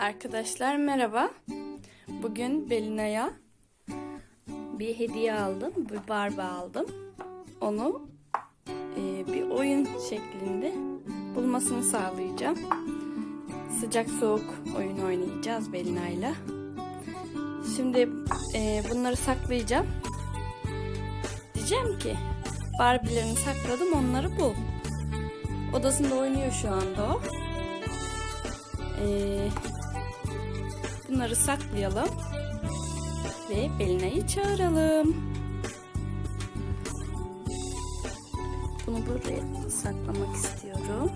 Arkadaşlar merhaba. Bugün Belina'ya bir hediye aldım. Bir Barbie aldım. Onu e, bir oyun şeklinde bulmasını sağlayacağım. Sıcak soğuk oyun oynayacağız Belina'yla. Şimdi e, bunları saklayacağım. Diyeceğim ki Barbie'lerini sakladım onları bul. Odasında oynuyor şu anda o. Ee, bunları saklayalım ve Belina'yı çağıralım. Bunu buraya saklamak istiyorum.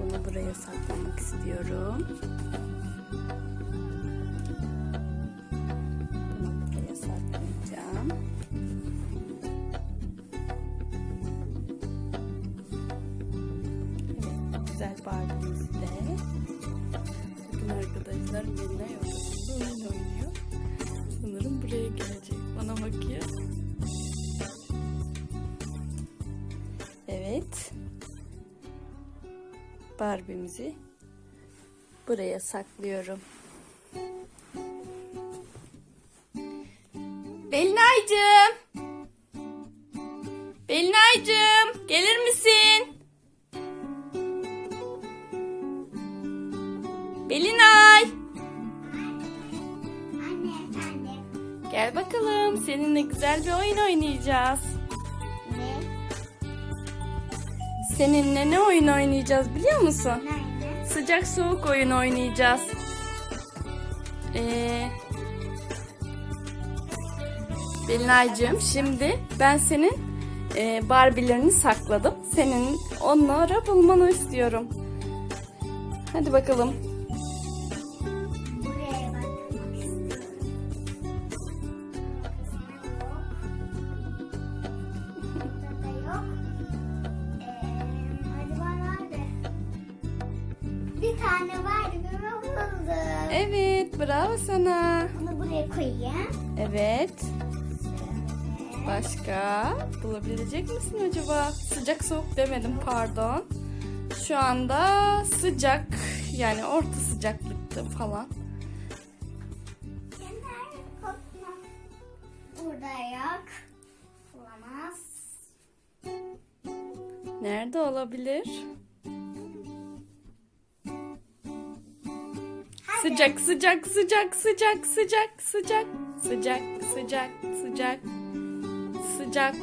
Bunu buraya saklamak istiyorum. Güzel Barbie'miz de. Bugün arkadaşlar Melina odasında oyun oynuyor. Sanırım buraya gelecek. Bana bakıyor. Evet. Barbie'mizi buraya saklıyorum. Belinaycığım Belinay. Anne efendim. Gel bakalım. Seninle güzel bir oyun oynayacağız. Ne? Seninle ne oyun oynayacağız biliyor musun? Nerede? Sıcak soğuk oyun oynayacağız. Ee, Belinaycığım şimdi ben senin e, Barbie'lerini sakladım. Senin onları bulmanı istiyorum. Hadi bakalım. Bir tane var gibi buldum. Evet, bravo sana. Bunu buraya koyayım. Evet. Başka bulabilecek misin acaba? Sıcak soğuk demedim pardon. Şu anda sıcak yani orta sıcaklıkta falan. Burada yok. Olamaz. Nerede olabilir? Sıcak sıcak sıcak sıcak sıcak sıcak sıcak sıcak sıcak sıcak.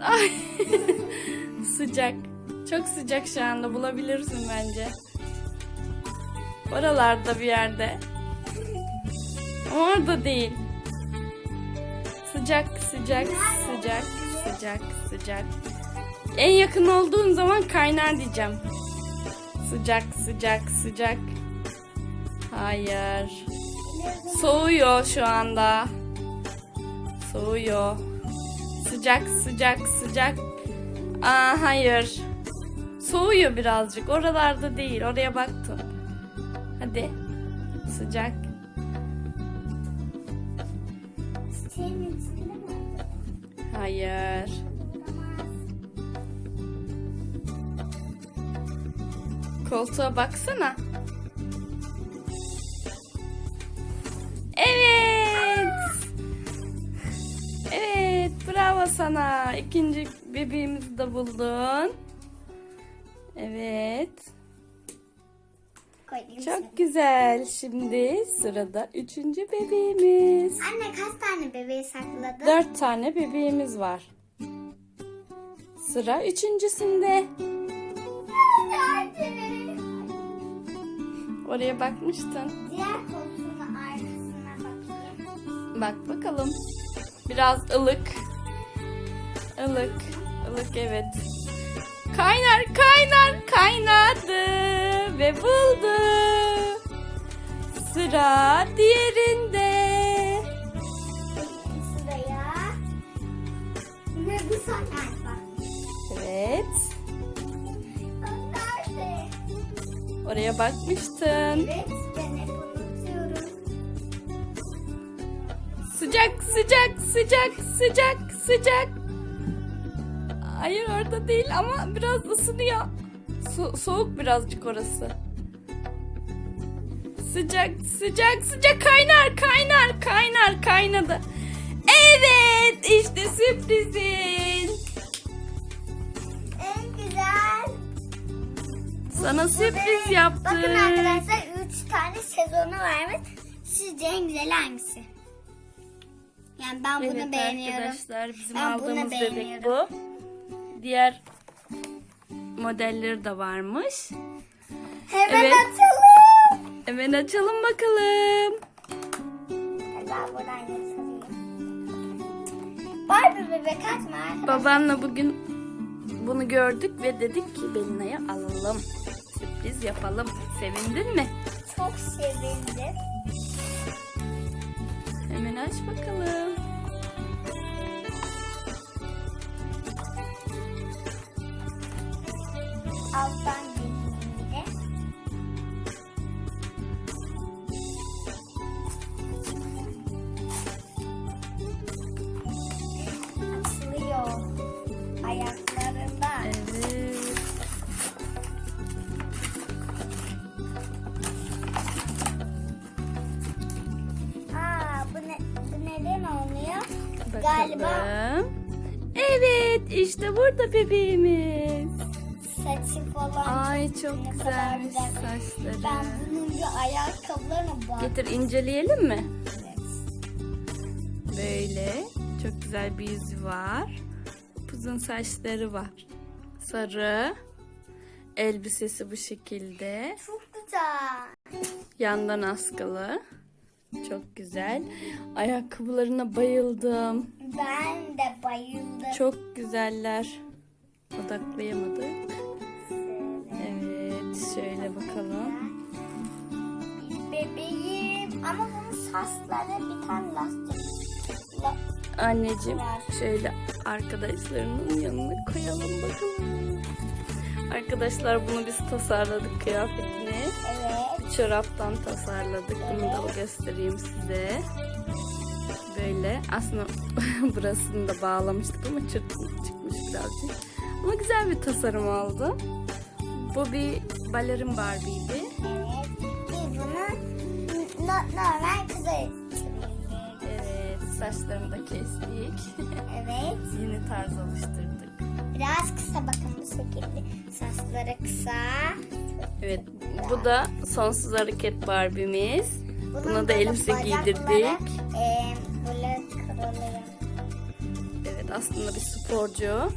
Ay. sıcak. Çok sıcak şu anda bulabilirsin bence. Oralarda bir yerde. Orada değil. Sıcak sıcak sıcak sıcak sıcak. En yakın olduğun zaman kaynar diyeceğim. Sıcak sıcak sıcak Hayır. Soğuyor şu anda. Soğuyor. Sıcak sıcak sıcak. Aa hayır. Soğuyor birazcık. Oralarda değil. Oraya baktım. Hadi. Sıcak. Hayır. Koltuğa baksana. Sana. İkinci bebeğimizi de buldun. Evet. Koydum Çok güzel. Şimdi sırada üçüncü bebeğimiz. Anne kaç tane bebeği sakladın? Dört tane bebeğimiz var. Sıra üçüncüsünde. Oraya bakmıştın. Diğer koltuğun arkasına bakayım. Bak bakalım. Biraz ılık. Ilık. Ilık evet. Kaynar kaynar kaynadı ve buldu. Sıra diğerinde. Sıraya. Ve bu son galiba. Evet. Oraya bakmıştın. Evet ben hep unutuyorum. Sıcak sıcak sıcak sıcak sıcak. Hayır orada değil ama biraz ısınıyor. So- soğuk birazcık orası. Sıcak sıcak sıcak kaynar kaynar kaynar kaynadı. Evet işte sürprizin. En güzel. Sana sürpriz yaptık. Bakın arkadaşlar 3 tane sezonu varmış. Sizce en güzel hangisi? Yani ben bunu Evet beğeniyorum. arkadaşlar bizim Ben bunu aldığımız bebek bu. Diğer modelleri de varmış. Hemen Evet. açalım. Hemen açalım bakalım. Ben buradan yasalıyım. Barbie bebek açma arkadaşlar. Babanla bugün bunu gördük ve dedik ki Belina'ya alalım. Sürpriz yapalım. Sevindin mi? Çok sevindim. Hemen aç bakalım. Alttan deneyeyim bir de. Açılıyor. Ayaklarında. Evet. Aa bu ne bu neden olmuyor? Bakalım. Galiba Evet işte burada bebeğimiz. Saçı falan. Ay çok, çok güzelmiş güzel. saçları. Ben bunun bir ayakkabılarına bak. Getir inceleyelim mi? Evet. Böyle çok güzel bir yüzü var. Uzun saçları var. Sarı. Elbisesi bu şekilde. Çok güzel. Yandan askılı. Çok güzel. Ayakkabılarına bayıldım. Ben de bayıldım. Çok güzeller. Odaklayamadık. Şöyle bakalım. Bebeğim. Ama bunun saçları bir tane lastik. La- Anneciğim şöyle arkadaşlarının yanına koyalım bakalım. Arkadaşlar bunu biz tasarladık kıyafetini. Evet. Çoraptan tasarladık. Bunu da göstereyim size. Böyle aslında burasını da bağlamıştık ama çırpmış çıkmış birazcık. Ama güzel bir tasarım oldu. Bu bir balerin Barbie'ydi. Evet. Biz bunu no- normal kıza. Evet, saçlarını da kestik. Evet. Yeni tarz oluşturduk. Biraz kısa bakın bu şekilde. Saçları kısa. Evet, bu da sonsuz hareket Barbie'miz. Bunun Buna da elbise giydirdik. kırılıyor. Evet, aslında bir sporcu.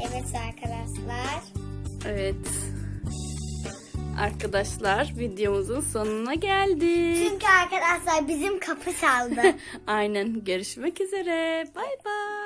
Evet arkadaşlar. Evet. Arkadaşlar videomuzun sonuna geldik. Çünkü arkadaşlar bizim kapı çaldı. Aynen görüşmek üzere. Bay bay.